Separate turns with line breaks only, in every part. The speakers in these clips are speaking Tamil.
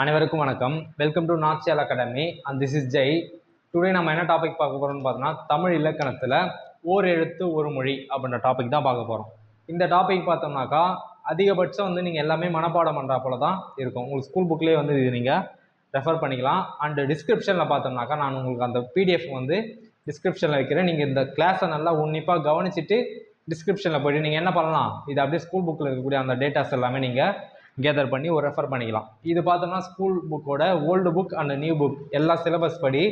அனைவருக்கும் வணக்கம். Welcome to Nachiyal academy and this is Jai today நம்ம என்ன டாபிக் பார்க்க போகிறோம்னு பார்த்தோம்னா தமிழ் இலக்கணத்தில் ஓர் எழுத்து ஒரு மொழி அப்படின்ற டாபிக் தான் பார்க்க போகிறோம் இந்த டாபிக் பார்த்தோம்னாக்கா அதிகபட்சம் வந்து நீங்கள் எல்லாமே மனப்பாடம் பண்ணுறா போல தான் இருக்கும். உங்களுக்கு ஸ்கூல் புக்லேயே வந்து இது நீங்கள் ரெஃபர் பண்ணிக்கலாம். அண்டு டிஸ்கிரிப்ஷனில் பார்த்தோம்னாக்கா நான் உங்களுக்கு அந்த பிடிஎஃப் வந்து டிஸ்கிரிப்ஷனில் வைக்கிறேன். நீங்கள் இந்த கிளாஸை நல்லா உன்னிப்பாக கவனிச்சிட்டு டிஸ்கிரிப்ஷனில் போய்ட்டு நீங்கள் என்ன பண்ணலாம்? இது அப்படியே ஸ்கூல் புக்கில் இருக்கக்கூடிய அந்த டேட்டாஸ் எல்லாமே நீங்கள் கேதர் பண்ணி ஒரு ரெஃபர் பண்ணிக்கலாம். இது பார்த்தோம்னா ஸ்கூல் புக்கோட old book and new book எல்லா சிலபஸ் படி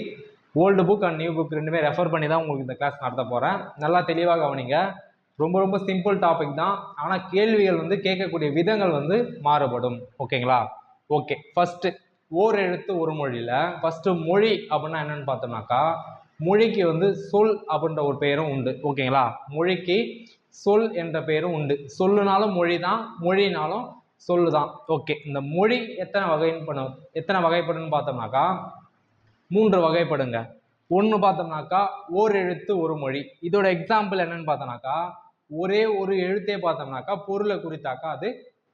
old book and new book ரெண்டுமே ரெஃபர் பண்ணி தான் உங்களுக்கு இந்த கிளாஸ் நடத்த போகிறேன் நல்லா தெளிவாக கவனிங்க. ரொம்ப ரொம்ப சிம்பிள் டாபிக் தான். ஆனால் கேள்விகள் வந்து கேட்கக்கூடிய விதங்கள் வந்து மாறுபடும். ஓகேங்களா? ஓகே. ஃபஸ்ட்டு ஓர் எழுத்து ஒரு மொழியில். ஃபஸ்ட்டு மொழி அப்படின்னா என்னன்னு பார்த்தோம்னாக்கா மொழிக்கு வந்து சொல் அப்படின்ற ஒரு பெயரும் உண்டு. ஓகேங்களா? மொழிக்கு சொல் என்ற பெயரும் உண்டு. சொல்லுனாலும் மொழி தான் மொழினாலும் சொல்லு தான் ஓகே இந்த மொழி எத்தனை வகைன்னு பண்ணும் எத்தனை வகைப்படுன்னு பார்த்தோம்னாக்கா மூன்று வகைப்படுங்க. ஒன்று பார்த்தோம்னாக்கா ஓர் எழுத்து ஒரு மொழி. இதோட எக்ஸாம்பிள் என்னன்னு பார்த்தோம்னாக்கா ஒரே ஒரு எழுத்தே பார்த்தோம்னாக்கா பொருளை குறித்தாக்கா அது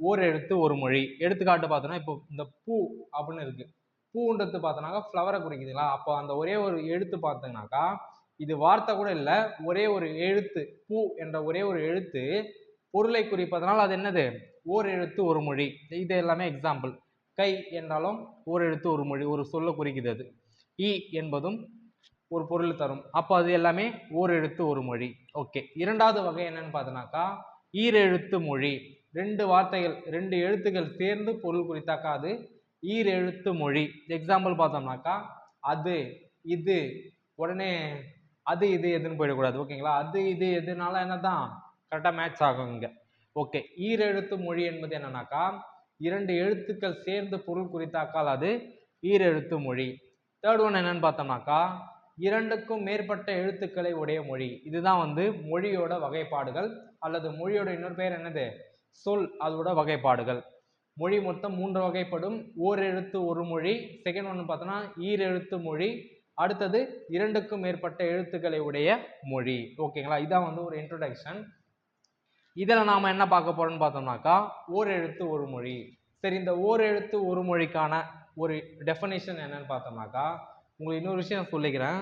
ஓர் எழுத்து ஒரு மொழி. எடுத்துக்காட்டு பார்த்தோம்னா இப்போ இந்த பூ அப்படின்னு இருக்கு. பூன்றது பார்த்தோம்னாக்கா ஃப்ளவரை குறிக்குதுங்களா? அப்போ அந்த ஒரே ஒரு எழுத்து பார்த்தோம்னாக்கா இது வார்த்தை கூட இல்லை ஒரே ஒரு எழுத்து பூ என்ற ஒரே ஒரு எழுத்து பொருளை குறிப்பதனால் அது என்னது? ஓர் எழுத்து ஒரு மொழி. இது எல்லாமே எக்ஸாம்பிள் கை என்றாலும் ஓர் எழுத்து ஒரு மொழி ஒரு சொல்ல குறிக்குது அது ஈ என்பதும் ஒரு பொருள் தரும். அப்போ அது எல்லாமே ஓர் எழுத்து ஒரு மொழி. ஓகே. இரண்டாவது வகை என்னன்னு பார்த்தோன்னாக்கா ஈரெழுத்து மொழி. ரெண்டு வார்த்தைகள் ரெண்டு எழுத்துக்கள் சேர்ந்து பொருள் குறித்தாக்கா அது ஈரெழுத்து மொழி. எக்ஸாம்பிள் பார்த்தோம்னாக்கா அது இது உடனே அது இது எதுன்னு போயிடக்கூடாது. ஓகேங்களா? அது இது எதுனால என்ன தான் கரெக்டாக மேட்ச் ஆகும் இங்கே ஓகே ஈரெழுத்து மொழி என்பது என்னன்னாக்கா இரண்டு எழுத்துக்கள் சேர்ந்து பொருள் குறித்தாக்கால் அது ஈரெழுத்து மொழி. தேர்ட் ஒன் என்னன்னு பார்த்தோம்னாக்கா இரண்டுக்கும் மேற்பட்ட எழுத்துக்களை உடைய மொழி. இதுதான் வந்து மொழியோட வகைப்பாடுகள் அல்லது மொழியோட இன்னொரு பேர் என்னது? சொல் அதோட வகைப்பாடுகள். மொழி மொத்தம் மூன்று வகைப்படும். ஓர் எழுத்து ஒரு மொழி செகண்ட் ஒன்று பார்த்தோன்னா ஈரெழுத்து மொழி. அடுத்தது இரண்டுக்கும் மேற்பட்ட எழுத்துக்களை உடைய மொழி. ஓகேங்களா? இதான் வந்து ஒரு இன்ட்ரொடக்ஷன் இதில் நாம் என்ன பார்க்க போகிறோம்னு பார்த்தோம்னாக்கா ஓர் எழுத்து ஒரு மொழி. சரி இந்த ஓர் எழுத்து ஒரு மொழிக்கான ஒரு டெஃபனேஷன் என்னன்னு பார்த்தோம்னாக்கா உங்களுக்கு இன்னொரு விஷயம் நான் சொல்லிக்கிறேன்.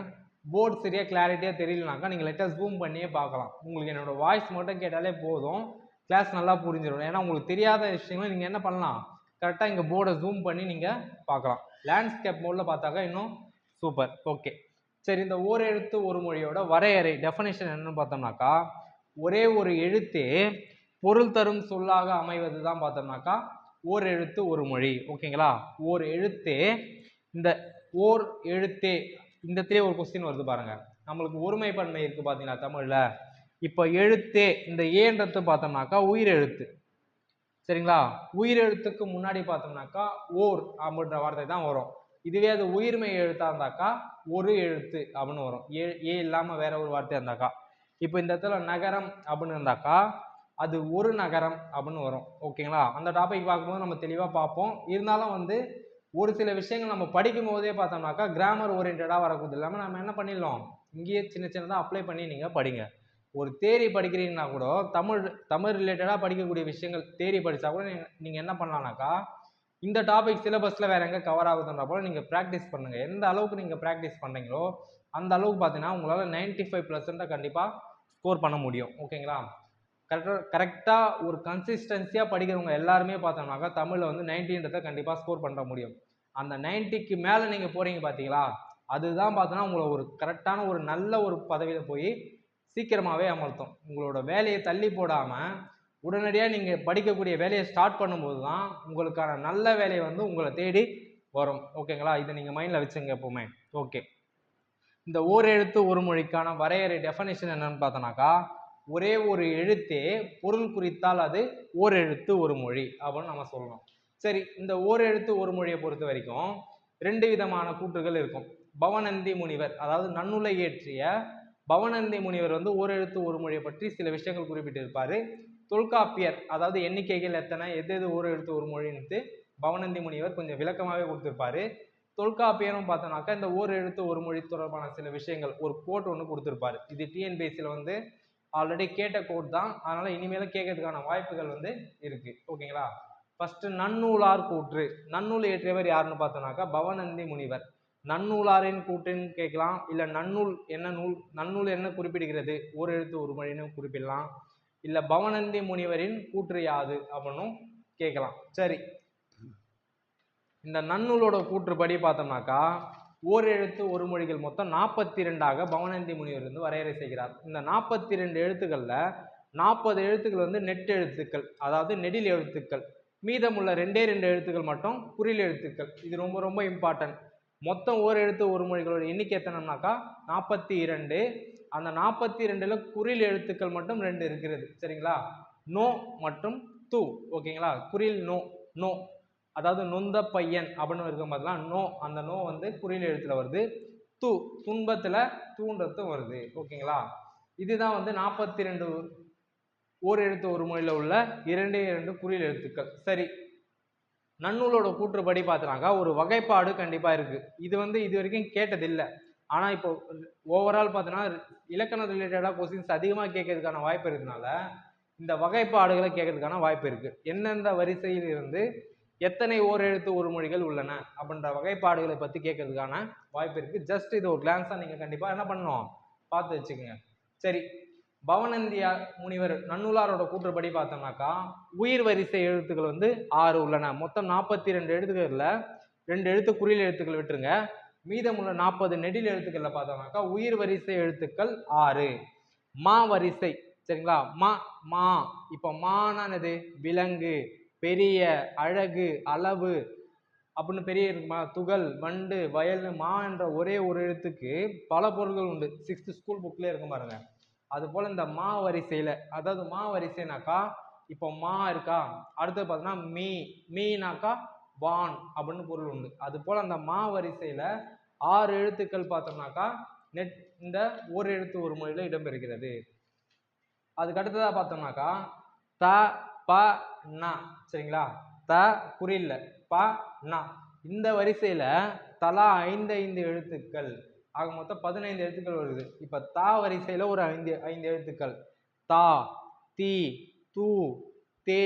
போர்டு சரியாக கிளாரிட்டியாக தெரியலனாக்கா நீங்கள் லெட்டர் ஜூம் பண்ணியே பார்க்கலாம். உங்களுக்கு என்னோடய வாய்ஸ் மட்டும் கேட்டாலே போதும். கிளாஸ் நல்லா புரிஞ்சிடும். ஏன்னா உங்களுக்கு தெரியாத விஷயங்களை நீங்கள் என்ன பண்ணலாம்? கரெக்டாக இங்கே போர்டை ஜூம் பண்ணி நீங்கள் பார்க்கலாம். லேண்ட்ஸ்கேப் மோடில் பார்த்தாக்கா இன்னும் சூப்பர் ஓகே சரி இந்த ஓர் எழுத்து ஒரு மொழியோட வரையறை டெஃபனேஷன் என்னன்னு பார்த்தோம்னாக்கா ஒரே ஒரு எழுத்தே பொருள் தரும் சொல்லாக அமைவது தான் பார்த்தோம்னாக்கா ஓர் எழுத்து ஒரு மொழி. ஓகேங்களா? ஓர் எழுத்தே இந்த ஓர் எழுத்தே இந்த ஒரு கொஸ்டின் வருது பாருங்க. நம்மளுக்கு ஒருமைப்பன்மை இருக்குது பார்த்தீங்கன்னா தமிழில்? இப்போ எழுத்தே இந்த ஏன்றது பார்த்தோம்னாக்கா உயிர் எழுத்து. சரிங்களா? உயிர் எழுத்துக்கு முன்னாடி பார்த்தோம்னாக்கா ஓர் அப்படின்ற வார்த்தை தான் வரும். இதுவே அது உயிர்மை எழுத்தாக இருந்தாக்கா ஒரு எழுத்து அப்படின்னு வரும். ஏ ஏ இல்லாமல் வேற ஒரு வார்த்தையாக இருந்தாக்கா. இப்போ இந்த இடத்துல நகரம் அப்படின்னு இருந்தாக்கா அது ஒரு நகரம் அப்படின்னு வரும். ஓகேங்களா? அந்த டாபிக் பார்க்கும்போது நம்ம தெளிவாக பார்ப்போம். இருந்தாலும் வந்து ஒரு சில விஷயங்கள் நம்ம படிக்கும் போதே பார்த்தோம்னாக்கா கிராமர் ஓரியன்டாக வரக்கூடாது. இல்லாமல் நம்ம என்ன பண்ணிடலாம்? இங்கேயே சின்ன சின்னதாக அப்ளை பண்ணி நீங்கள் படிங்க. ஒரு தேரி படிக்கிறீங்கன்னா கூட தமிழ் தமிழ் ரிலேட்டடாக படிக்கக்கூடிய விஷயங்கள் தேரி படித்தா கூட நீங்கள் என்ன பண்ணலாம்னாக்கா இந்த டாபிக் சிலபஸில் வேறு எங்கே கவர் ஆகுதுன்ற போல நீங்கள் ப்ராக்டிஸ் பண்ணுங்கள் எந்த அளவுக்கு நீங்கள் ப்ராக்டிஸ் பண்ணுறீங்களோ அந்த அளவுக்கு பார்த்தீங்கன்னா உங்களால் நைன்ட்டி ஃபைவ் பர்சன்ட்டாக கண்டிப்பாக ஸ்கோர் பண்ண முடியும். ஓகேங்களா கரெக்டாக கரெக்டாக ஒரு கன்சிஸ்டன்சியாக படிக்கிறவங்க எல்லாருமே பார்த்தோம்னாக்கா தமிழில் வந்து நைன்ட்டின்றதை கண்டிப்பாக ஸ்கோர் பண்ண முடியும். அந்த நைன்ட்டிக்கு மேலே நீங்கள் போகிறீங்க பார்த்தீங்களா? அதுதான் பார்த்தோன்னா உங்களை ஒரு கரெக்டான ஒரு நல்ல ஒரு பதவியில் போய் சீக்கிரமாகவே அமர்த்தும். உங்களோட வேலையை தள்ளி போடாமல் உடனடியாக நீங்கள் படிக்கக்கூடிய வேலையை ஸ்டார்ட் பண்ணும்போது தான் உங்களுக்கான நல்ல வேலையை வந்து உங்களை தேடி வரும். ஓகேங்களா இதை நீங்கள் மைண்டில் வச்சுங்க எப்போவுமே. ஓகே இந்த ஓர் எழுத்து ஒரு மொழிக்கான வரையறை டெஃபனேஷன் என்னன்னு பார்த்தோன்னாக்கா ஒரே ஒரு எழுத்தே பொருள் குறித்தால் அது ஓர் எழுத்து ஒரு மொழி அப்படின்னு நம்ம சொல்லணும். சரி இந்த ஓர் எழுத்து ஒரு மொழியை பொறுத்த வரைக்கும் ரெண்டு விதமான கூற்றுகள் இருக்கும். பவனந்தி முனிவர் அதாவது நன்னுலை இயற்றிய பவனந்தி முனிவர் வந்து ஓர் எழுத்து ஒரு மொழியை பற்றி சில விஷயங்கள் குறிப்பிட்டிருப்பார். தொல்காப்பியர் அதாவது எண்ணிக்கைகள் எத்தனை எது எது ஓர் எழுத்து ஒரு மொழின்ட்டு பவனந்தி முனிவர் கொஞ்சம் விளக்கமாகவே கொடுத்துருப்பாரு. தொல்காப்பியரும் பார்த்தோம்னாக்கா இந்த ஓர் எழுத்து ஒரு மொழி தொடர்பான சில விஷயங்கள் ஒரு கோட் ஒன்று கொடுத்துருப்பாரு. இது டிஎன்பிஎஸ்சியில் வந்து ஆல்ரெடி கேட்ட கோட் தான். அதனால் இனிமேலும் கேட்கறதுக்கான வாய்ப்புகள் வந்து இருக்குது ஓகேங்களா? ஃபர்ஸ்ட் நன்னூலார் கூற்று. நன்னூல் இயற்றியவர் யாருன்னு பார்த்தோம்னாக்கா பவனந்தி முனிவர். நன்னூலாரின் கூற்றுன்னு கேட்கலாம். இல்லை நன்னூல் என்ன நூல் நன்னூல் என்ன குறிப்பிடுகிறது? ஒரு எழுத்து ஒரு மொழின்னு குறிப்பிடலாம். இல்லை பவனந்தி முனிவரின் கூற்று யாது? அப்படின்னும் கேட்கலாம். சரி. இந்த நன்னூலோட கூற்றுப்படி பார்த்தோம்னாக்கா ஓர் எழுத்து ஒரு மொழிகள் மொத்தம் நாற்பத்தி ரெண்டாக பவனந்தி முனிவர் வந்து வரையறை செய்கிறார். இந்த நாற்பத்தி ரெண்டு எழுத்துக்களில் நாற்பது எழுத்துக்கள் வந்து நெட் எழுத்துக்கள் அதாவது நெடில் எழுத்துக்கள். மீதமுள்ள ரெண்டே ரெண்டு எழுத்துக்கள் மட்டும் குறில் எழுத்துக்கள். இது ரொம்ப ரொம்ப இம்பார்ட்டன்ட் மொத்தம் ஓர் எழுத்து ஒரு மொழிகளோட எண்ணிக்கை எத்தனைனாக்கா நாற்பத்தி இரண்டு அந்த நாற்பத்தி ரெண்டில் குறில் எழுத்துக்கள் மட்டும் ரெண்டு இருக்கிறது. சரிங்களா? நோ மற்றும் து. ஓகேங்களா? குறில் நோ நோ. அதாவது நொந்த பையன் அப்படின்னு இருக்கும் பார்த்தலாம் நோ அந்த நோ வந்து குறியல் எழுத்துல வருது. து துன்பத்தில் தூண்டத்தும் வருது. ஓகேங்களா? இதுதான் வந்து நாற்பத்தி ரெண்டு ஓர் எழுத்து ஒரு மொழியில் உள்ள இரண்டே இரண்டு குறியல் எழுத்துக்கள். சரி. நன்னூலோட கூற்றுப்படி பார்த்துனாக்கா ஒரு வகைப்பாடு கண்டிப்பாக இருக்குது இது வந்து இது வரைக்கும் கேட்டதில்லை. ஆனால் இப்போ ஓவரால் பார்த்தோன்னா இலக்கண ரிலேட்டடாக கொஸ்டின்ஸ் அதிகமாக கேட்கறதுக்கான வாய்ப்பு இருக்கிறதுனால இந்த வகைப்பாடுகளை கேட்கறதுக்கான வாய்ப்பு இருக்குது எந்தெந்த வரிசையில் இருந்து எத்தனை ஓர் எழுத்து ஒரு மொழிகள் உள்ளன அப்படின்ற வகைப்பாடுகளை பற்றி கேட்கறதுக்கான வாய்ப்பு இருக்குது ஜஸ்ட் இது ஒரு கிளான்ஸாக நீங்கள் கண்டிப்பாக என்ன பண்ணணும்? பார்த்து வச்சுக்கோங்க. சரி. பவனந்தியா முனிவர் நன்னூலாரோட கூற்றுப்படி பார்த்தோம்னாக்கா உயிர் வரிசை எழுத்துக்கள் வந்து ஆறு உள்ளன. மொத்தம் நாற்பத்தி ரெண்டு எழுத்துக்களில் ரெண்டு எழுத்து குறியில் எழுத்துக்கள் விட்டுருங்க. மீதமுள்ள நாற்பது நெடில் எழுத்துக்களில் பார்த்தோம்னாக்கா உயிர் வரிசை எழுத்துக்கள் ஆறு. மா வரிசை. சரிங்களா? மா மா. இப்போ மானானது விலங்கு. பெரிய அழகு அளவு அப்படின்னு பெரிய இருக்குமா? துகள் வண்டு வயல் மா என்ற ஒரே ஒரு எழுத்துக்கு பல பொருள்கள் உண்டு. சிக்ஸ்த் ஸ்கூல் புக்கில் இருக்கும் பாருங்க. அது போல் இந்த மா வரிசையில் அதாவது மா வரிசைனாக்கா இப்போ மா இருக்கா? அடுத்து பார்த்தோன்னா மீ மீனாக்கா வான் அப்படின்னு பொருள் உண்டு. அது போல் அந்த மா வரிசையில் ஆறு எழுத்துக்கள் பார்த்தோம்னாக்கா நெட் இந்த ஒரு எழுத்து ஒரு மொழியில் இடம்பெறுகிறது. அதுக்கு அடுத்ததாக பார்த்தோம்னாக்கா த ப ந. சரிங்களா? த குறில்ல ப ந. இந்த வரிசையில் தலா ஐந்து ஐந்து எழுத்துக்கள். ஆக மொத்தம் பதினைந்து எழுத்துக்கள் வருது. இப்போ தா வரிசையில் ஒரு ஐந்து ஐந்து எழுத்துக்கள். தா தி தூ தே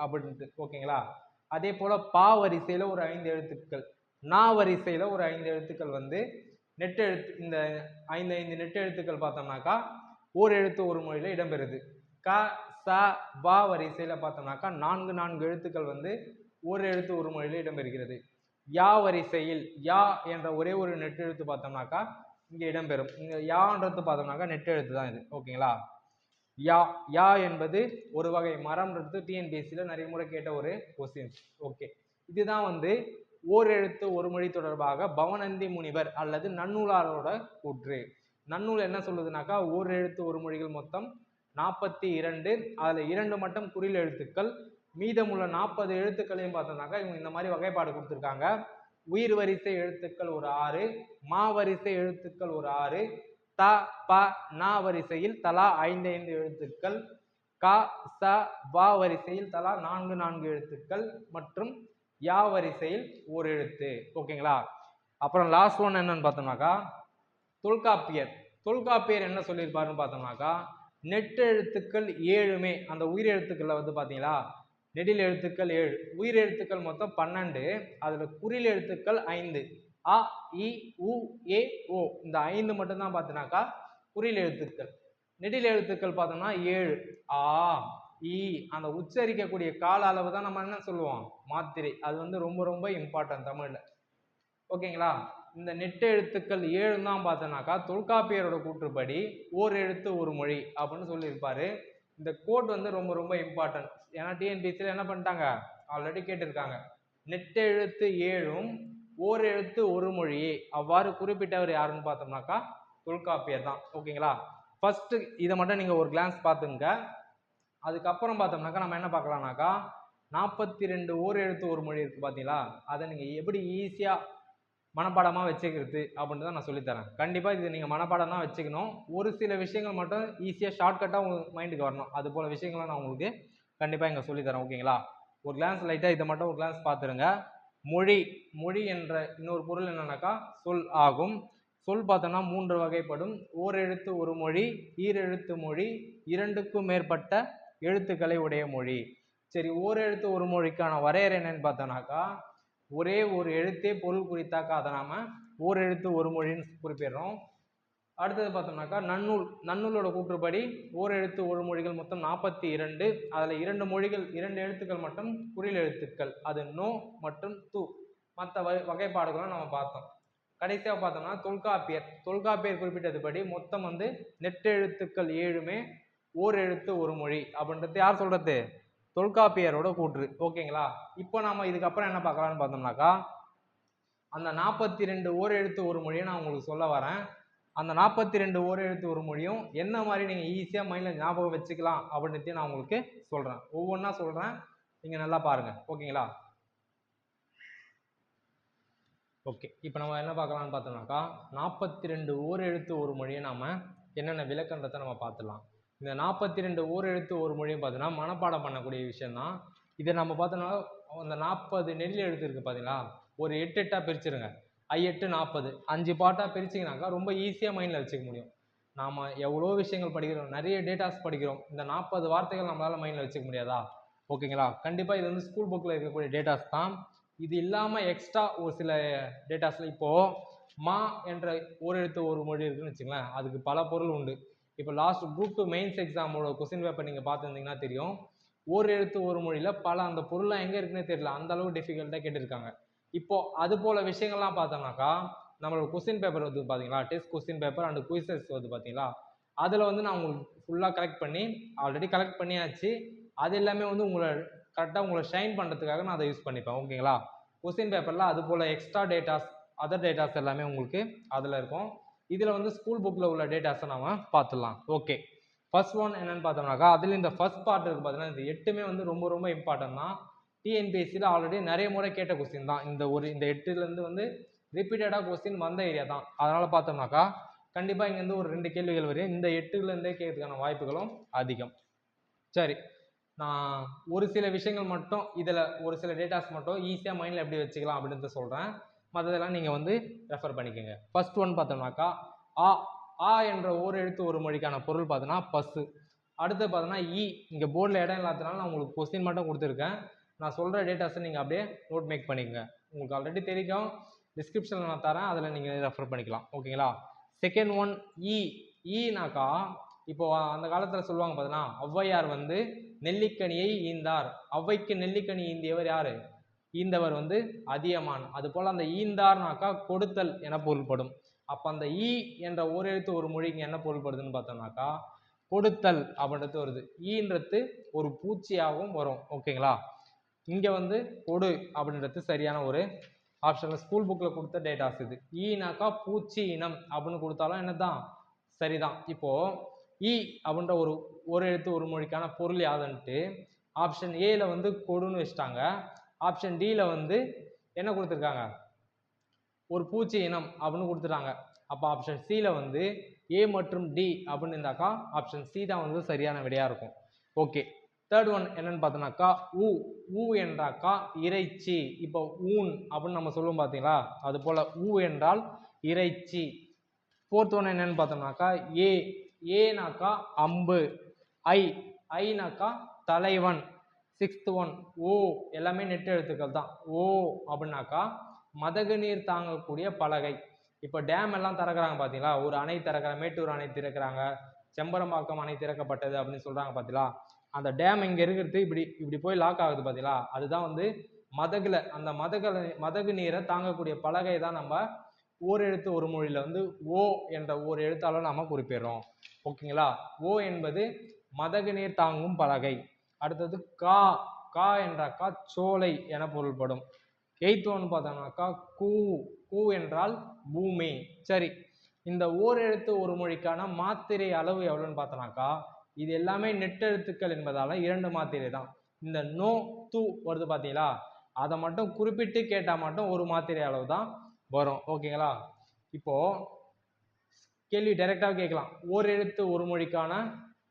அப்படின்ட்டு. ஓகேங்களா? அதே போல் பா வரிசையில் ஒரு ஐந்து எழுத்துக்கள். நா வரிசையில் ஒரு ஐந்து எழுத்துக்கள் வந்து நெட்டு எழுத்து இந்த ஐந்து ஐந்து நெட்டு எழுத்துக்கள் பார்த்தோம்னாக்கா ஓர் எழுத்து ஒரு மொழியில் இடம்பெறுது. க ச வா வரிசையில் பார்த்தோம்னாக்கா நான்கு நான்கு எழுத்துக்கள் வந்து ஒரு எழுத்து ஒரு மொழியில் இடம்பெறுகிறது. யா வரிசையில் யா என்ற ஒரே ஒரு நெட்டு எழுத்து பார்த்தோம்னாக்கா இங்கே இடம்பெறும். இங்கே யான்றது பார்த்தோம்னாக்கா நெட்டு எழுத்து தான் இது. ஓகேங்களா? யா யா என்பது ஒரு வகை மரம்ன்றது டிஎன்பிஎஸ்சியில் நிறைய முறை கேட்ட ஒரு கொஸ்டின்ஸ் ஓகே. இதுதான் வந்து ஓர் எழுத்து ஒரு மொழி தொடர்பாக பவனந்தி முனிவர் அல்லது நன்னூலாரோட கூற்று. நன்னூல் என்ன சொல்லுதுனாக்கா ஓர் எழுத்து ஒரு மொழிகள் மொத்தம் நாற்பத்தி இரண்டு அதில் இரண்டு மட்டும் குறில் எழுத்துக்கள். மீதமுள்ள நாற்பது எழுத்துக்களையும் பார்த்தோம்னாக்கா இவங்க இந்த மாதிரி வகைப்பாடு கொடுத்துருக்காங்க. உயிர் வரிசை எழுத்துக்கள் ஒரு ஆறு மா வரிசை எழுத்துக்கள் ஒரு ஆறு த ப நா வரிசையில் தலா ஐந்து ஐந்து எழுத்துக்கள் க ச வா வரிசையில் தலா நான்கு நான்கு எழுத்துக்கள் மற்றும் யா வரிசையில் ஒரு எழுத்து. ஓகேங்களா? அப்புறம் லாஸ்ட் ஒன் என்னன்னு பார்த்தோம்னாக்கா தொல்காப்பியர். தொல்காப்பியர் என்ன சொல்லியிருப்பாருன்னு பார்த்தோம்னாக்கா நெட்டெழுத்துக்கள் ஏழுமே அந்த உயிர் எழுத்துக்களில் வந்து பார்த்தீங்களா நெடில் எழுத்துக்கள் ஏழு. உயிர் எழுத்துக்கள் மொத்தம் பன்னெண்டு அதில் குறில் எழுத்துக்கள் ஐந்து. அ இ உ ஏ ஓ. இந்த ஐந்து மட்டும்தான் பார்த்தீங்கன்னாக்கா குறில் எழுத்துக்கள். நெடில் எழுத்துக்கள் பார்த்தோம்னா ஏழு. ஆ இ. அந்த உச்சரிக்கக்கூடிய கால அளவு தான் நம்ம என்ன சொல்லுவோம்? மாத்திரை. அது வந்து ரொம்ப ரொம்ப இம்பார்ட்டன்ட் தமிழில். ஓகேங்களா? இந்த நெட்டு எழுத்துக்கள் ஏழு தான் பார்த்தோன்னாக்கா தொல்காப்பியரோட கூற்றுப்படி ஓர் எழுத்து ஒரு மொழி அப்படின்னு சொல்லியிருப்பாரு. இந்த கோட் வந்து ரொம்ப ரொம்ப இம்பார்ட்டன்ட் ஏன்னா டிஎன்பிசியில் என்ன பண்ணிட்டாங்க? ஆல்ரெடி கேட்டிருக்காங்க. நெட்டு எழுத்து ஏழும் ஓர் எழுத்து ஒரு மொழி. அவ்வாறு குறிப்பிட்டவர் யாருன்னு பார்த்தோம்னாக்கா தொல்காப்பியர் தான். ஓகேங்களா ஃபஸ்ட்டு இதை மட்டும் நீங்கள் ஒரு கிளான்ஸ் பார்த்துங்க. அதுக்கப்புறம் பார்த்தோம்னாக்கா நம்ம என்ன பார்க்கலாம்னாக்கா நாற்பத்தி ரெண்டு ஓர் எழுத்து ஒரு மொழி இருக்குது பார்த்தீங்களா? அதை நீங்கள் எப்படி ஈஸியாக மனப்பாடமாக வச்சுக்கிறது அப்படின்னு தான் நான் சொல்லித்தரேன். கண்டிப்பாக இது நீங்கள் மனப்பாடம் தான் வச்சுக்கணும். ஒரு சில விஷயங்கள் மட்டும் ஈஸியாக ஷார்ட்கட்டாக உங்கள் மைண்டுக்கு வரணும். அது போல் விஷயங்களை நான் உங்களுக்கு கண்டிப்பாக இங்கே சொல்லித்தரேன் ஓகேங்களா ஒரு கிளான்ஸ் லைட்டாக இதை மட்டும் ஒரு கிளான்ஸ் பார்த்துருங்க. மொழி மொழி என்ற இன்னொரு பொருள் என்னன்னாக்கா சொல் ஆகும். சொல் பார்த்தோன்னா மூன்று வகைப்படும். ஓரெழுத்து ஒரு மொழி ஈரெழுத்து மொழி இரண்டுக்கும் மேற்பட்ட எழுத்துக்களை உடைய மொழி. சரி ஓரெழுத்து ஒரு மொழிக்கான வரையறை என்னன்னு பார்த்தோன்னாக்கா ஒரே ஒரு எழுத்தே பொருள் குறித்தாக்கா அதை நாம் ஓர் எழுத்து ஒரு மொழின்னு குறிப்பிடுறோம். அடுத்தது பார்த்தோம்னாக்கா நன்னூல். நன்னூலோட கூற்றுப்படி ஓர் எழுத்து ஒரு மொழிகள் மொத்தம் நாற்பத்தி இரண்டு. அதில் இரண்டு மொழிகள் இரண்டு எழுத்துக்கள் மட்டும் குறில் எழுத்துக்கள். அது நோ மற்றும் து. மற்ற வகை வகைப்பாடுகளும் நம்ம பார்த்தோம். கடைசியாக பார்த்தோம்னா தொல்காப்பியர். தொல்காப்பியர் குறிப்பிட்டதுபடி மொத்தம் வந்து நெட்டெழுத்துக்கள் ஏழுமே ஓர் எழுத்து ஒரு மொழி. அப்படின்றது யார் சொல்கிறது தொல்காப்பியரோட கூற்று. ஓகேங்களா? இப்போ நாம இதுக்கப்புறம் என்ன பார்க்கலான்னு பார்த்தோம்னாக்கா அந்த நாற்பத்தி ரெண்டு ஓர் எழுத்து ஒரு மொழியை நான் உங்களுக்கு சொல்ல வரேன். அந்த நாற்பத்தி ரெண்டு ஓர் எழுத்து ஒரு மொழியும் என்ன மாதிரி நீங்கள் ஈஸியாக மைண்டில் ஞாபகம் வச்சுக்கலாம் அப்படின்றதையும் நான் உங்களுக்கு சொல்கிறேன் ஒவ்வொன்றா சொல்கிறேன் நீங்கள் நல்லா பாருங்கள் ஓகேங்களா? ஓகே. இப்போ நம்ம என்ன பார்க்கலாம்னு பார்த்தோம்னாக்கா நாற்பத்தி ரெண்டு ஓர் எழுத்து ஒரு மொழியை நாம் என்னென்ன விளக்கன்றதை நம்ம பார்த்துடலாம். இந்த நாற்பத்தி ரெண்டு ஓர் எழுத்து ஒரு மொழியும் பார்த்தீங்கன்னா மனப்பாடம் பண்ணக்கூடிய விஷயந்தான் இதை நம்ம பார்த்தோம்னா அந்த நாற்பது நெல் எழுத்து இருக்குது பார்த்தீங்களா? ஒரு எட்டு எட்டாக பிரிச்சுருங்க. ஐ எட்டு நாற்பது அஞ்சு பாட்டாக பிரிச்சிங்கனாக்கா ரொம்ப ஈஸியாக மைண்டில் வச்சுக்க முடியும். நாம் எவ்வளோ விஷயங்கள் படிக்கிறோம் நிறைய டேட்டாஸ் படிக்கிறோம் இந்த நாற்பது வார்த்தைகள் நம்மளால் மைண்டில் வச்சுக்க முடியாதா? ஓகேங்களா? கண்டிப்பாக இது வந்து ஸ்கூல் புக்கில் இருக்கக்கூடிய டேட்டாஸ் தான். இது இல்லாமல் எக்ஸ்ட்ரா ஒரு சில டேட்டாஸில் இப்போது மா என்ற ஒரு எழுத்து ஒரு மொழி இருக்குன்னு வச்சுங்களேன் அதுக்கு பல பொருள் உண்டு. இப்போ லாஸ்ட் குரூப் டூ மெயின்ஸ் எக்ஸாமோட கொஸ்டின் பேப்பர் நீங்கள் பார்த்துருந்தீங்கன்னா தெரியும். ஒரு எழுத்து ஒரு மொழியில் பல அந்த பொருள்லாம் எங்கே இருக்குன்னே தெரியல. அந்த அளவு டிஃபிகல்ட்டாக கேட்டிருக்காங்க. இப்போ அது போல விஷயங்கள்லாம் பார்த்தோம்னாக்கா நம்மளோட கொஸ்டின் பேப்பர் வந்து பார்த்தீங்களா test question paper and quizzes வந்து பார்த்தீங்களா அதில் வந்து நான் உங்களுக்கு ஃபுல்லாக கலெக்ட் பண்ணி ஆல்ரெடி கலெக்ட் பண்ணியாச்சு. அது எல்லாமே வந்து உங்களை கரெக்டாக உங்களை ஷைன் பண்ணுறதுக்காக நான் அதை யூஸ் பண்ணிப்பேன். ஓகேங்களா கொஸ்டின் பேப்பரில் அது போல் எக்ஸ்ட்ரா டேட்டாஸ் அதர் டேட்டாஸ் எல்லாமே உங்களுக்கு அதில் இருக்கும். இதில் வந்து ஸ்கூல் புக்கில் உள்ள டேட்டாஸை நாம பார்த்துடலாம். ஓகே ஃபர்ஸ்ட் ஒன் என்னன்னு பார்த்தோம்னாக்கா அதில் இந்த ஃபர்ஸ்ட் பார்ட் இருக்குது பார்த்தீங்கன்னா இந்த எட்டுமே வந்து ரொம்ப ரொம்ப இம்பார்ட்டன்ட் தான். டிஎன்பிஎஸ்சியில் ஆல்ரெடி நிறைய முறை கேட்ட கொஸ்டின் தான். இந்த ஒரு இந்த எட்டுலேருந்து வந்து ரிப்பீட்டடாக கொஸ்டின் வந்த ஏரியா தான். அதனால் பார்த்தோம்னாக்கா கண்டிப்பாக இங்கேருந்து ஒரு ரெண்டு கேள்விகள் வரையும் இந்த எட்டுலேருந்தே கேட்கறதுக்கான வாய்ப்புகளும் அதிகம். சரி. நான் ஒரு சில விஷயங்கள் மட்டும் இதில் ஒரு சில டேட்டாஸ் மட்டும் ஈஸியாக மைண்டில் எப்படி வச்சுக்கலாம் அப்படின்றத சொல்கிறேன் மற்றதெல்லாம் நீங்கள் வந்து ரெஃபர் பண்ணிக்கோங்க. ஃபர்ஸ்ட் ஒன் பார்த்தோம்னாக்கா ஆ ஆ என்ற ஒரு எழுத்து ஒரு மொழிக்கான பொருள் பார்த்தோன்னா பஸ்ஸு அடுத்து பார்த்தோன்னா இ. இங்கே போர்டில் இடம் இல்லாததுனால நான் உங்களுக்கு கொஸ்டின் மட்டும் கொடுத்துருக்கேன். நான் சொல்கிற டேட்டாஸை நீங்கள் அப்படியே நோட் மேக் பண்ணிக்கங்க. உங்களுக்கு ஆல்ரெடி தெரியும். டிஸ்கிரிப்ஷனில் நான் தரேன். அதில் நீங்கள் ரெஃபர் பண்ணிக்கலாம். ஓகேங்களா செகண்ட் ஒன் இ e. ஈனாக்கா இப்போ அந்த காலத்தில் சொல்லுவாங்க பார்த்தீங்கன்னா ஔவையார் வந்து நெல்லிக்கனியை ஈந்தார். ஔவைக்கு நெல்லிக்கனி ஈந்தியவர் யார்? ஈந்தவர் வந்து அதியமான். அது போல் அந்த ஈந்தார்னாக்கா கொடுத்தல் என பொருள்படும். அப்போ அந்த ஈ என்ற ஒரு எழுத்து ஒரு மொழிக்கு என்ன பொருள்படுதுன்னு பார்த்தோம்னாக்கா கொடுத்தல் அப்படின்றது வருது. ஈன்றது ஒரு பூச்சியாகவும் வரும். ஓகேங்களா? இங்கே வந்து கொடு அப்படின்றது சரியான ஒரு ஆப்ஷனில் ஸ்கூல் புக்கில் கொடுத்த டேட்டாஸ் இது. ஈனாக்கா பூச்சி இனம் அப்படின்னு கொடுத்தாலும் என்னதான்? சரிதான். இப்போ ஈ அப்படின்ற ஒரு ஒரு எழுத்து ஒரு மொழிக்கான பொருள் யாதுன்ட்டு ஆப்ஷன் ஏல வந்து கொடுன்னு வச்சுட்டாங்க. ஆப்ஷன் டியில் வந்து என்ன கொடுத்துருக்காங்க? ஒரு பூச்சி இனம் அப்படின்னு கொடுத்துட்டாங்க. அப்போ ஆப்ஷன் சியில் வந்து ஏ மற்றும் டி அப்படின்னு இருந்தாக்கா ஆப்ஷன் சி தான் வந்து சரியான விடையாக இருக்கும். ஓகே தேர்ட் ஒன் என்னன்னு பார்த்தோம்னாக்கா ஊ. ஊ என்றாக்கா இறைச்சி. இப்போ ஊன் அப்படின்னு நம்ம சொல்லுவோம் பார்த்தீங்களா? அது போல் ஊ என்றால் இறைச்சி. ஃபோர்த் ஒன் என்னன்னு பார்த்தோம்னாக்கா ஏ ஏனாக்கா அம்பு. ஐ ஐனாக்கா தலைவன். சிக்ஸ்த் ஒன் ஓ எல்லாமே நெட் எழுத்துக்கள் தான். ஓ அப்படின்னாக்கா மதகு நீர் தாங்கக்கூடிய பலகை. இப்போ டேம் எல்லாம் திறக்கிறாங்க பார்த்தீங்களா ஒரு அணை திறக்கிற மேட்டூர் அணை திறக்கிறாங்க. செம்பரம்பாக்கம் அணை திறக்கப்பட்டது அப்படின்னு சொல்கிறாங்க பார்த்தீங்களா அந்த டேம் இங்கே இருக்கிறது இப்படி இப்படி போய் லாக் ஆகுது பார்த்தீங்களா அதுதான் வந்து மதகுல அந்த மதகுல மதகு நீரை தாங்கக்கூடிய பலகை தான் நம்ம ஓர் எழுத்து ஒரு மொழியில் வந்து ஓ என்ற ஒரு எழுத்தாளர் நாம குறிப்பிடுறோம். ஓகேங்களா ஓ என்பது மதகு நீர் தாங்கும் பலகை. அடுத்தது கா. கா என்றாக்கா சோலை என பொருள்படும். எய்த் ஒன் பார்த்தோம்னாக்கா கூ. கூ என்றால் பூமி. சரி இந்த ஓர் எழுத்து ஒரு மொழிக்கான மாத்திரை அளவு எவ்வளோன்னு பார்த்தோம்னாக்கா இது எல்லாமே நெட்டெழுத்துக்கள் என்பதால் இரண்டு மாத்திரை தான். இந்த நோ தூ வருது பார்த்தீங்களா? அதை மட்டும் குறிப்பிட்டு கேட்டால் மட்டும் ஒரு மாத்திரை அளவு தான் வரும். ஓகேங்களா? இப்போது கேள்வி டைரெக்டாக கேட்கலாம். ஓர் எழுத்து ஒரு மொழிக்கான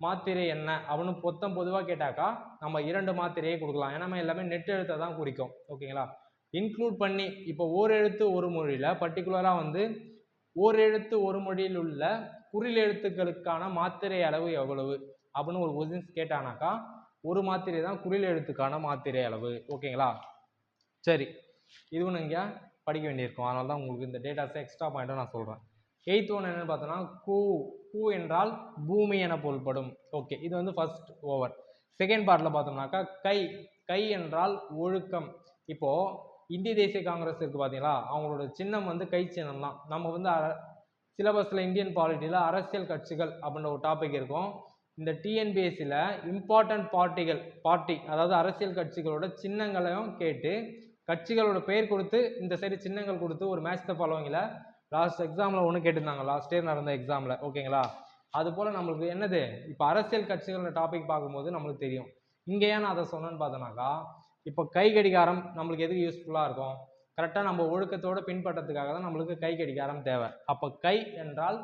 மாத்திரை என்ன? அப்படின்னு பொத்தம் பொதுவாக கேட்டாக்கா நம்ம இரண்டு மாத்திரையே கொடுக்கலாம். ஏன்னா நம்ம எல்லாமே நெட் எழுத்தை தான் குறிக்கும் ஓகேங்களா இன்க்ளூட் பண்ணி இப்போ ஓர் எழுத்து ஒரு மொழியில் பர்டிகுலராக வந்து ஓர் எழுத்து ஒரு மொழியில் உள்ள குறில் எழுத்துக்களுக்கான மாத்திரை அளவு எவ்வளவு? அப்படின்னு ஒரு கொஸ்டின்ஸ் கேட்டானாக்கா ஒரு மாத்திரை தான் குறில் எழுத்துக்கான மாத்திரை அளவு. ஓகேங்களா சரி. இதுவும் நீங்கள் படிக்க வேண்டியிருக்கும். அதனால தான் உங்களுக்கு இந்த டேட்டாஸை எக்ஸ்ட்ரா பாயிண்ட்டாக நான் சொல்கிறேன் எயித் ஒன் என்னென்னு பார்த்தோன்னா கூ கூ என்றால் பூமி என பொருள்படும். ஓகே இது வந்து ஃபர்ஸ்ட் ஓவர் செகண்ட் பார்ட்டில் பார்த்தோம்னாக்கா கை கை என்றால் ஒழுக்கம். இப்போது இந்திய தேசிய காங்கிரஸ் இருக்குது பார்த்தீங்களா? அவங்களோட சின்னம் வந்து கை சின்னம் தான். நம்ம வந்து சிலபஸில் இந்தியன் பாலிட்டியில் அரசியல் கட்சிகள் அப்படின்ற ஒரு டாபிக் இருக்கும். இந்த டிஎன்பிஎஸ்சியில் இம்பார்ட்டன்ட் பார்ட்டிகள் பார்ட்டி அதாவது அரசியல் கட்சிகளோட சின்னங்களையும் கேட்டு கட்சிகளோட பெயர் கொடுத்து இந்த சைடு சின்னங்கள் கொடுத்து ஒரு மேட்ச் த ஃபாலோவிங்கில் லாஸ்ட் எக்ஸாமில் ஒன்று கேட்டிருந்தாங்க. லாஸ்ட் இயர் நடந்த எக்ஸாமில் ஓகேங்களா அது போல் நம்மளுக்கு என்னது? இப்போ அரசியல் கட்சிகளோட டாபிக் பார்க்கும்போது நம்மளுக்கு தெரியும். இங்கே ஏன் நான் அதை சொன்னேன்னு பார்த்தோன்னாக்கா இப்போ கை கடிகாரம் நம்மளுக்கு எதுக்கு யூஸ்ஃபுல்லாக இருக்கும்? கரெக்டாக நம்ம ஒழுக்கத்தோடு பின்பற்றதுக்காக தான் நம்மளுக்கு கை கடிகாரம் தேவை. அப்போ கை என்றால்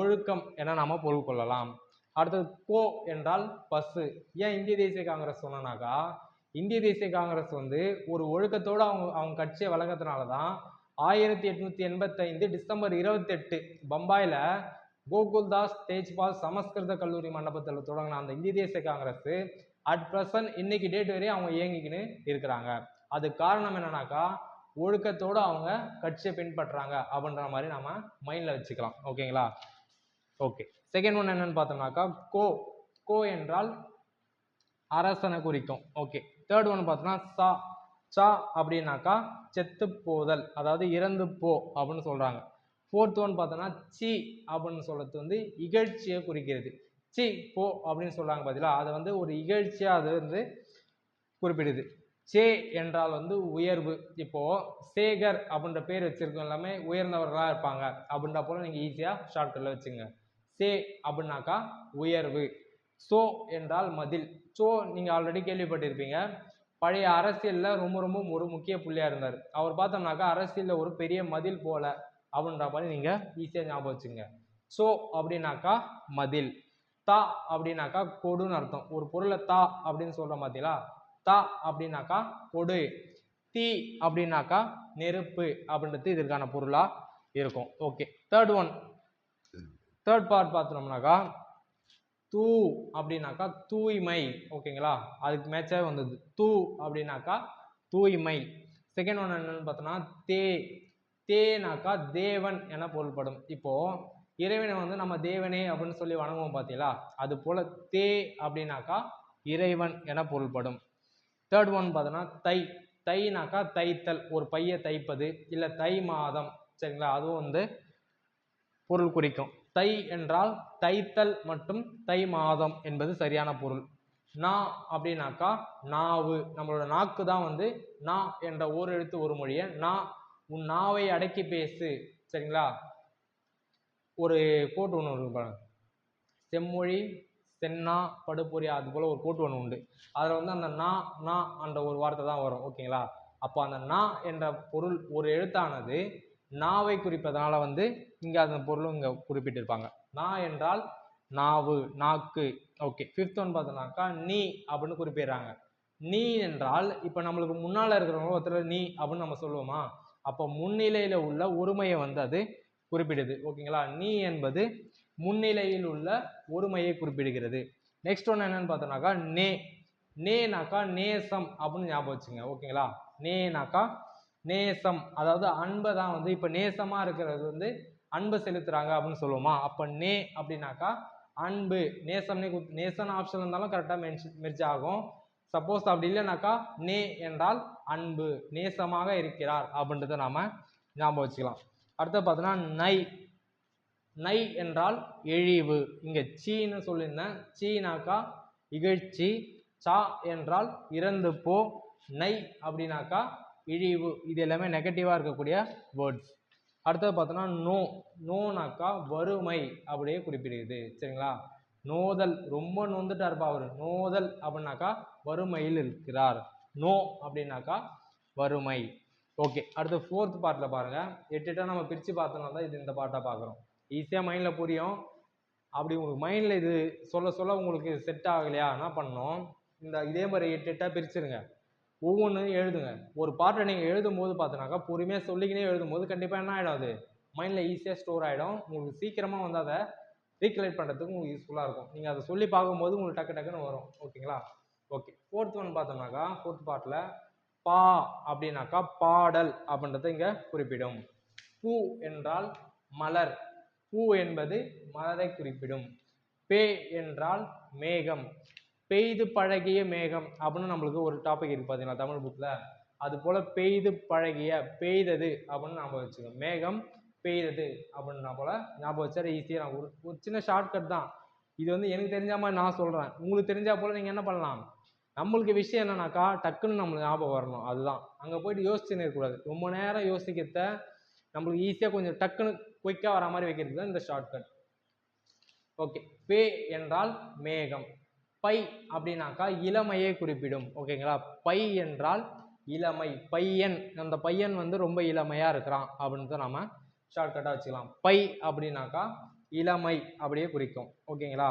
ஒழுக்கம் என நாம் பொருள் கொள்ளலாம். அடுத்தது கோ என்றால் பஸ்ஸு ஏன் இந்திய தேசிய காங்கிரஸ் சொன்னனாக்கா இந்திய தேசிய காங்கிரஸ் வந்து ஒரு ஒழுக்கத்தோடு அவங்க அவங்க கட்சியை வழக்கத்தினால தான் ஆயிரத்தி எட்நூற்றி எண்பத்தைந்து டிசம்பர் இருபத்தெட்டு பம்பாயில் கோகுல்தாஸ் தேஜ்பால் சமஸ்கிருத கல்லூரி மண்டபத்தில் தொடங்கின அந்த இந்திய தேசிய காங்கிரஸ் அட் ப்ரெசன்ட் இன்னைக்கு டேட் வரையும் அவங்க இயங்கிக்கின்னு இருக்கிறாங்க. அது காரணம் என்னன்னாக்கா ஒழுக்கத்தோடு அவங்க கட்சியை பின்பற்றுறாங்க அப்படின்ற மாதிரி நம்ம மைண்டில் வச்சுக்கலாம். ஓகேங்களா? ஓகே. செகண்ட் ஒன் என்னன்னு பார்த்தோம்னாக்கா கோ கோ என்றால் அரசனை குறிக்கும். ஓகே. தேர்ட் ஒன் பார்த்தோம்னா சா சா அப்படின்னாக்கா செத்து போதல் அதாவது இறந்து போ அப்படின்னு சொல்கிறாங்க ஃபோர்த் ஒன் பார்த்தோன்னா சி அப்படின்னு சொல்கிறது வந்து இகழ்ச்சியை குறிக்கிறது. சி போ அப்படின்னு சொல்கிறாங்க பார்த்தீங்களா அதை வந்து ஒரு இகழ்ச்சியாக அது வந்து குறிப்பிடுது. சே என்றால் வந்து உயர்வு. இப்போது சேகர் அப்படின்ற பேர் வச்சுருக்கோம் எல்லாமே உயர்ந்தவர்களாக இருப்பாங்க அப்படின்ற போல் நீங்கள் ஈஸியாக ஷார்ட்கட்டில் வச்சுங்க. சே அப்படின்னாக்கா உயர்வு. சோ என்றால் மதில். சோ நீங்கள் ஆல்ரெடி கேள்விப்பட்டிருப்பீங்க. பழைய அரசியலில் ரொம்ப ரொம்ப ஒரு முக்கிய புள்ளியாக இருந்தார். அவர் பார்த்தோம்னாக்கா அரசியலில் ஒரு பெரிய மதில் போல அப்படின்ற மாதிரி நீங்கள் ஈஸியாக ஞாபகம் வச்சுங்க சோ அப்படின்னாக்கா மதில். தா அப்படின்னாக்கா கொடுன்னு அர்த்தம். ஒரு பொருளை தா அப்படின்னு சொல்கிறோம் பார்த்தீங்களா தா அப்படின்னாக்கா கொடு. தீ அப்படின்னாக்கா நெருப்பு அப்படின்றது இதற்கான பொருளாக இருக்கும். Okay third one third part பார்த்தோம்னாக்கா தூ அப்படின்னாக்கா தூய்மை. ஓகேங்களா? அதுக்கு மேட்சாக வந்தது. தூ அப்படின்னாக்கா தூய்மை. செகண்ட் ஒன் என்னன்னு பார்த்தோன்னா தே. தேனாக்கா தேவன் என பொருள்படும். இப்போது இறைவனை வந்து நம்ம தேவனே அப்படின்னு சொல்லி வணங்குவோம் பார்த்தீங்களா அது போல் தே அப்படின்னாக்கா இறைவன் என பொருள்படும். தேர்ட் ஒன் பார்த்தோன்னா தை. தைனாக்கா தைத்தல். ஒரு பைய தைப்பது. இல்லை தை மாதம். சரிங்களா? அதுவும் வந்து பொருள் குறிக்கும். தை என்றால் தைத்தல் மற்றும் தை மாதம் என்பது சரியான பொருள். நா அப்படின்னாக்கா நாவு. நம்மளோட நாக்கு தான் வந்து நா என்ற ஓர் எழுத்து ஒரு மொழியை. நா உன் நாவை அடக்கி பேசு. சரிங்களா? ஒரு கோட்டு ஒன்று இருக்கு பாருங்க. செம்மொழி சென்னா படுபொறி அது போல் ஒரு கோட்டு ஒன்று உண்டு. அதில் வந்து அந்த நா நா என்ற ஒரு வார்த்தை தான் வரும். ஓகேங்களா? அப்போ அந்த நா என்ற பொருள் ஒரு எழுத்தானது. நாவை குறிப்பதனால வந்து இங்கே அந்த பொருளும் இங்கே குறிப்பிட்டிருப்பாங்க. நா என்றால் நாவு நாக்கு. ஓகே ஃபிஃப்த் ஒன் பார்த்தோம்னாக்கா நீ அப்படின்னு குறிப்பிடுறாங்க. நீ என்றால் இப்போ நம்மளுக்கு முன்னால் இருக்கிறவங்க ஒருத்தர் நீ அப்படின்னு நம்ம சொல்லுவோமா? அப்போ முன்னிலையில் உள்ள ஒருமையை வந்து அது குறிப்பிடுது. ஓகேங்களா நீ என்பது முன்னிலையில் உள்ள ஒருமையை குறிப்பிடுகிறது. நெக்ஸ்ட் ஒன்று என்னன்னு பார்த்தோம்னாக்கா நே. நேனாக்கா நேசம் அப்படின்னு ஞாபகம் வச்சுங்க. ஓகேங்களா நேனாக்கா நேசம். அதாவது அன்பை தான் வந்து இப்போ நேசமாக இருக்கிறது வந்து அன்பை செலுத்துகிறாங்க அப்படின்னு சொல்லுவோமா? அப்போ நே அப்படின்னாக்கா அன்பு. நேசம்னே கு நேசன் ஆப்ஷன் இருந்தாலும் கரெக்டாக மென்ஷன் மெர்ஜ் ஆகும். சப்போஸ் அப்படி இல்லைனாக்கா நே என்றால் அன்பு நேசமாக இருக்கிறார் அப்படின்றத நாம் ஞாபகம் வச்சுக்கலாம். அடுத்து பார்த்தோன்னா நை. நை என்றால் இழிவு. இங்கே சீன்னு சொல்லியிருந்தேன் சீனாக்கா இகழ்ச்சி சா என்றால் இறந்து போ நை அப்படின்னாக்கா இழிவு. இது எல்லாமே நெகட்டிவாக இருக்கக்கூடிய வேர்ட்ஸ் அடுத்தது பார்த்தோன்னா நோ நோனாக்கா வறுமை அப்படியே குறிப்பிடுகிறது சரிங்களா? நோதல் ரொம்ப நொந்துட்டாருப்பா அவர். நோதல் அப்படின்னாக்கா வறுமையில் இருக்கிறார். நோ அப்படின்னாக்கா வறுமை. ஓகே அடுத்து ஃபோர்த் பார்ட்டில் பாருங்கள் எட்டு எட்டாக நம்ம பிரித்து பார்த்தோம்னா தான் இது இந்த பாட்டாக பார்க்குறோம். ஈஸியாக மைண்டில் புரியும். அப்படி உங்களுக்கு மைண்டில் இது சொல்ல சொல்ல உங்களுக்கு செட் ஆகலையா? என்ன பண்ணணும்? இந்த இதே மாதிரி எட்டு எட்டாக பிரிச்சுருங்க. ஒவ்வொன்றும் எழுதுங்க. ஒரு பாட்டை நீங்கள் எழுதும் போது பார்த்தோன்னாக்கா பொறுமையாக சொல்லிக்கினே எழுதும் போது கண்டிப்பாக என்ன ஆகிடும் அது மைண்டில் ஈஸியாக ஸ்டோர் ஆகிடும் உங்களுக்கு சீக்கிரமாக வந்து அதை ரீகலெக்ட் பண்ணுறதுக்கு உங்களுக்கு யூஸ்ஃபுல்லாக இருக்கும். நீங்கள் அதை சொல்லி பார்க்கும்போது உங்களுக்கு டக்கு டக்குன்னு வரும். ஓகேங்களா ஓகே ஃபோர்த் ஒன் பார்த்தோம்னாக்கா ஃபோர்த் பாட்டில் பா அப்படின்னாக்கா பாடல் அப்படின்றத இங்கே குறிப்பிடும். பூ என்றால் மலர். பூ என்பது மலரை குறிப்பிடும். பே என்றால் மேகம். பெய்து பழகிய மேகம் அப்படின்னு நம்மளுக்கு ஒரு டாபிக் இருக்கு பார்த்தீங்களா தமிழ் புக்கில் அது போல் பெய்து பழகிய பெய்தது அப்படின்னு ஞாபகம் வச்சுக்கோங்க மேகம் பெய்தது அப்படின்னா போல் ஞாபகம் வச்சா ஈஸியாக நான் ஒரு ஒரு சின்ன ஷார்ட்கட் தான். இது வந்து எனக்கு தெரிஞ்ச மாதிரி நான் சொல்கிறேன் உங்களுக்கு தெரிஞ்சா போல் நீங்கள் என்ன பண்ணலாம்? நம்மளுக்கு விஷயம் என்னன்னாக்கா டக்குன்னு நம்மளுக்கு ஞாபகம் வரணும். அதுதான். அங்கே போயிட்டு யோசிச்சுன்னு இருக்கக்கூடாது ரொம்ப நேரம் யோசிக்கிறத நம்மளுக்கு ஈஸியாக கொஞ்சம் டக்குன்னு குயிக்காக வர மாதிரி வைக்கிறது தான் இந்த ஷார்ட்கட் ஓகே பே என்றால் மேகம். பை அப்படின்னாக்கா இளமையை குறிப்பிடும். ஓகேங்களா? பை என்றால் இளமை. பையன் அந்த பையன் வந்து ரொம்ப இளமையாக இருக்கிறான் அப்படின்னு தான் நம்ம ஷார்ட்கட்டாக வச்சுக்கலாம். பை அப்படின்னாக்கா இளமை அப்படியே குறிக்கும். ஓகேங்களா?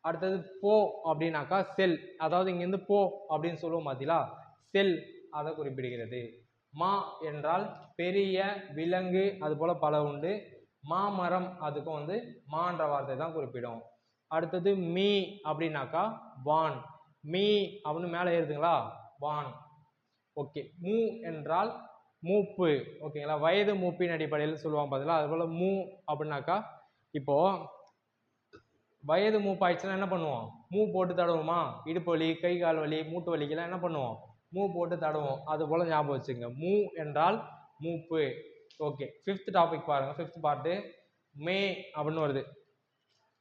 அடுத்தது போ அப்படின்னாக்கா செல். அதாவது இங்கேருந்து போ அப்படின்னு சொல்லுவோம் பார்த்தீங்களா செல் அதை குறிப்பிடுகிறது. மா என்றால் பெரிய விலங்கு அது போல் பல உண்டு. மாமரம் அதுக்கும் வந்து மான்ற வார்த்தை தான் குறிப்பிடும். அடுத்தது மீ அப்படின்னாக்கா வான். மீ அப்படின்னு மேலே ஏறுதுங்களா? வான். ஓகே. மூ என்றால் மூப்பு. ஓகேங்களா? வயது மூப்பின் அடிப்படையில் சொல்லுவாங்க பார்த்தீங்களா அதுபோல் மூ அப்படின்னாக்கா இப்போது வயது மூப்பாயிடுச்சுன்னா என்ன பண்ணுவோம்? மூ போட்டு தடவுமா? இடுப்பு வலி கை கால் வலி மூட்டு வலிக்கெல்லாம் என்ன பண்ணுவோம்? மூ போட்டு தடவும் அது போல் ஞாபகம் வச்சுங்க மூ என்றால் மூப்பு. ஓகே. ஃபிஃப்த் டாபிக் பாருங்கள் ஃபிஃப்த் பார்ட்டு மே அப்படின்னு வருது.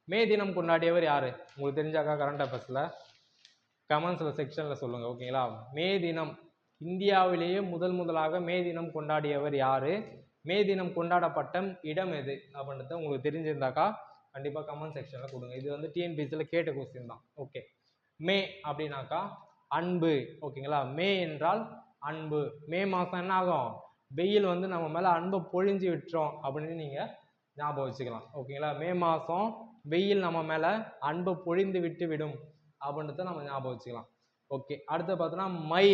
மே தினம் கொண்டாடியவர் யார்? உங்களுக்கு தெரிஞ்சாக்கா கரண்ட் அஃபேர்ஸில் கமெண்ட்ஸில் செக்ஷனில் சொல்லுங்கள் ஓகேங்களா மே தினம் இந்தியாவிலேயே முதல் முதலாக மே தினம் கொண்டாடியவர் யார்? மே தினம் கொண்டாடப்பட்ட இடம் எது? அப்படின்றத உங்களுக்கு தெரிஞ்சிருந்தாக்கா கண்டிப்பாக கமெண்ட் செக்ஷனில் கொடுங்க. இது வந்து டிஎன்பிசியில் கேட்ட கொஸ்டின் தான் ஓகே மே அப்படின்னாக்கா அன்பு ஓகேங்களா மே என்றால் அன்பு. மே மாதம் என்ன ஆகும்? வெயில் வந்து நம்ம மேலே அன்பை பொழிஞ்சு விட்டுறோம் அப்படின்னு நீங்கள் ஞாபகம் வச்சுக்கலாம் ஓகேங்களா மே மாதம் வெயில் நம்ம மேலே அன்பை பொழிந்து விட்டு விடும் அப்படின்றத நம்ம ஞாபகம் வச்சுக்கலாம். ஓகே அடுத்து பார்த்தோன்னா மை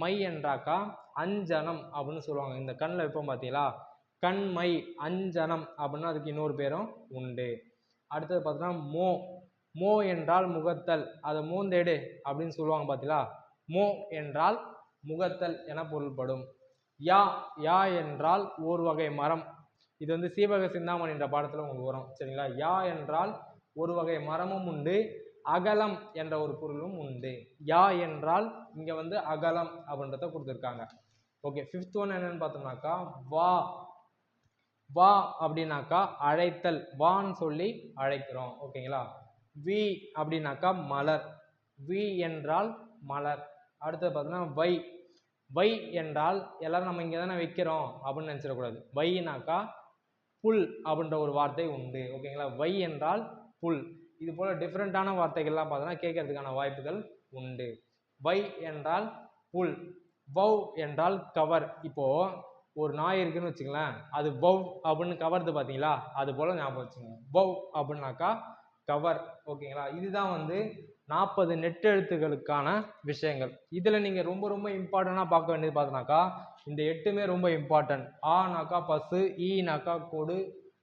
மை என்றாக்கா அஞ்சனம் அப்படின்னு சொல்லுவாங்க. இந்த கண்ணில் வைப்போம் பார்த்தீங்களா? கண்மை அஞ்சனம் அப்படின்னு அதுக்கு இன்னொரு பேரும் உண்டு. அடுத்தது பார்த்தோன்னா மோ மோ என்றால் முகத்தல். அதை மூந்தேடு அப்படின்னு சொல்லுவாங்க பார்த்தீங்களா? மோ என்றால் முகத்தல் என பொருள்படும். யா யா என்றால் ஒரு வகை மரம். இது வந்து சீவக சிந்தாமணி என்ற பாடத்தில் உங்களுக்கு வரும். சரிங்களா? யா என்றால் ஒரு வகை மரமும் உண்டு அகலம் என்ற ஒரு பொருளும் உண்டு. யா என்றால் இங்கே வந்து அகலம் அப்படின்றத கொடுத்துருக்காங்க. ஓகே ஃபிஃப்த் ஒன் என்னன்னு பார்த்தோம்னாக்கா வா. வா அப்படின்னாக்கா அழைத்தல். வான்னு சொல்லி அழைக்கிறோம். ஓகேங்களா? வி அப்படின்னாக்கா மலர். வி என்றால் மலர். அடுத்தது பார்த்தோம்னா வை. வை என்றால் எல்லாரும் நம்ம இங்கே தானே வைக்கிறோம் அப்படின்னு நினச்சிடக்கூடாது. வைனாக்கா புல் அப்படின்ற ஒரு வார்த்தை உண்டு. ஓகேங்களா வை என்றால் புல். இது போல் டிஃப்ரெண்ட்டான வார்த்தைகள்லாம் பார்த்தோன்னா கேட்கறதுக்கான வாய்ப்புகள் உண்டு. வை என்றால் புல். வவ் என்றால் கவர். இப்போது ஒரு நாய் இருக்குன்னு வச்சுங்களேன் அது வவ் அப்படின்னு கவர்து பார்த்தீங்களா? அது போல் ஞாபகம் வச்சுங்க வவ் அப்படின்னாக்கா கவர். ஓகேங்களா இதுதான் வந்து நாற்பது நெட்டெழுத்துகளுக்கான விஷயங்கள். இதில் நீங்கள் ரொம்ப ரொம்ப இம்பார்ட்டண்ட்டாக பார்க்க வேண்டியது பார்த்தோன்னாக்கா இந்த எட்டுமே ரொம்ப இம்பார்ட்டன்ட் ஆனாக்கா பசு ஈனாக்கா கொடு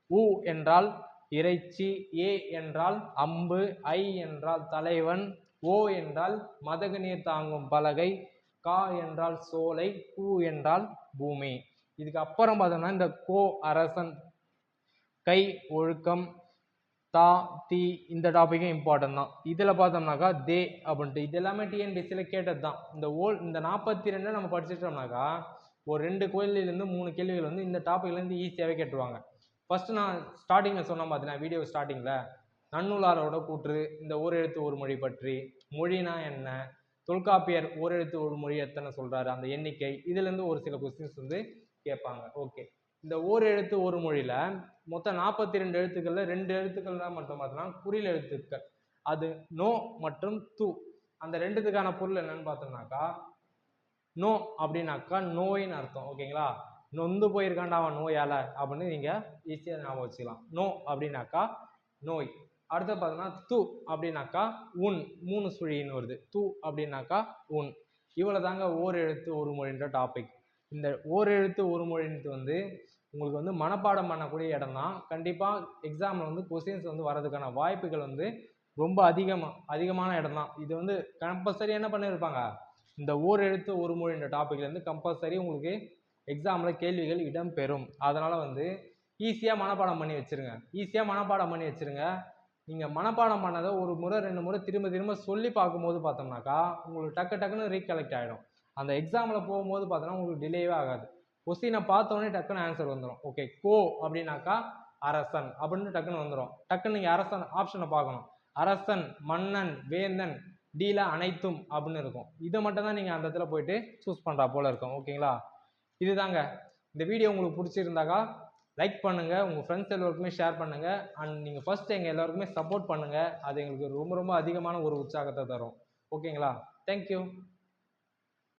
உ என்றால் இறைச்சி ஏ என்றால் அம்பு ஐ என்றால் தலைவன் ஓ என்றால் மதகு நீர் தாங்கும் பலகை கா என்றால் சோலை பூ என்றால் பூமி. இதுக்கு அப்புறம் பார்த்தோம்னா இந்த கோ அரசன் கை ஒழுக்கம் தா தி இந்த டாப்பிக்கும் இம்பார்ட்டன்ட் தான். இதில் பார்த்தோம்னாக்கா தே அப்படின்ட்டு. இது எல்லாமே டிஎன்பிசியில் கேட்டது தான் இந்த ஓல் இந்த நாற்பத்தி ரெண்டு நம்ம படிச்சிட்டோம்னாக்கா ஒரு ரெண்டு கோயிலேருந்து மூணு கேள்விகள் வந்து இந்த டாப்பிக்லேருந்து ஈஸியாகவே கேட்டுருவாங்க. ஃபஸ்ட்டு நான் ஸ்டார்டிங்கில் சொன்னேன் பார்த்தீங்கன்னா வீடியோ ஸ்டார்டிங்கில் நன்னூலாரோட கூற்று இந்த ஓரெழுத்து ஒரு மொழி பற்றி மொழினா என்ன தொல்காப்பியர் ஓரெழுத்து ஒரு மொழி எத்தனை சொல்கிறாரு அந்த எண்ணிக்கை இதுலேருந்து ஒரு சில கொஸ்டின்ஸ் வந்து கேட்பாங்க. ஓகே இந்த ஓர் எழுத்து ஒரு மொழியில் மொத்தம் நாற்பத்தி ரெண்டு எழுத்துக்களில் ரெண்டு எழுத்துக்கள் தான் மட்டும் பார்த்தோம்னா குறில் எழுத்துக்கள். அது நோ மற்றும் து. அந்த ரெண்டுத்துக்கான பொருள் என்னன்னு பார்த்தோம்னாக்கா நோ அப்படின்னாக்கா நோயின்னு அர்த்தம் ஓகேங்களா? நொந்து போயிருக்காண்டா அவன் நோயால் அப்படின்னு நீங்கள் ஈஸியாக ஞாபகம் வச்சுக்கலாம். நோ அப்படின்னாக்கா நோய். அடுத்து பார்த்தோன்னா து அப்படின்னாக்கா உன் மூணு சுழின்னு வருது. து அப்படின்னாக்கா உன். இவ்வளோ தாங்க ஓர் எழுத்து ஒரு மொழின்ற டாபிக் இந்த ஓர் எழுத்து ஒரு மொழின்றது வந்து உங்களுக்கு வந்து மனப்பாடம் பண்ணக்கூடிய இடம் தான் கண்டிப்பாக எக்ஸாமில் வந்து கொஸ்டின்ஸ் வந்து வரதுக்கான வாய்ப்புகள் வந்து ரொம்ப அதிகமாக அதிகமான இடம் தான் இது வந்து கம்பல்சரி என்ன பண்ணியிருப்பாங்க இந்த ஓர் எழுத்து ஒரு மொழி இந்த டாப்பிக்லேருந்து கம்பல்சரி உங்களுக்கு எக்ஸாமில் கேள்விகள் இடம்பெறும். அதனால் வந்து ஈஸியாக மனப்பாடம் பண்ணி வச்சுருங்க. ஈஸியாக மனப்பாடம் பண்ணி வச்சுருங்க. நீங்கள் மனப்பாடம் பண்ணதை ஒரு முறை ரெண்டு முறை திரும்ப திரும்ப சொல்லி பார்க்கும்போது பார்த்தோம்னாக்கா உங்களுக்கு டக்கு டக்குன்னு ரீகலெக்ட் ஆகிடும் அந்த எக்ஸாமில் போகும்போது பார்த்தோன்னா உங்களுக்கு டிலேவே ஆகாது. கொஸ்டினை பார்த்தோன்னே டக்குன்னு ஆன்சர் வந்துடும் ஓகே கோ அப்படின்னாக்கா அரசன் அப்படின்னு டக்குன்னு வந்துடும் டக்குன்னு நீங்கள் அரசன் ஆப்ஷனை பார்க்கணும். அரசன் மன்னன் வேந்தன் டீல அனைத்தும் அப்படின்னு இருக்கும். இதை மட்டும் தான் நீங்கள் அந்த இடத்துல போயிட்டு சூஸ் பண்ணுறா போல இருக்கும். ஓகேங்களா இதுதாங்க. இந்த வீடியோ உங்களுக்கு பிடிச்சிருந்தாக்கா லைக் பண்ணுங்கள் உங்கள் ஃப்ரெண்ட்ஸ் எல்லோருக்குமே ஷேர் பண்ணுங்கள் அண்ட் நீங்கள் ஃபஸ்ட் எங்கள் எல்லாருக்குமே சப்போர்ட் பண்ணுங்கள் அது எங்களுக்கு ரொம்ப ரொம்ப அதிகமான ஒரு உற்சாகத்தை தரும். ஓகேங்களா தேங்க்யூ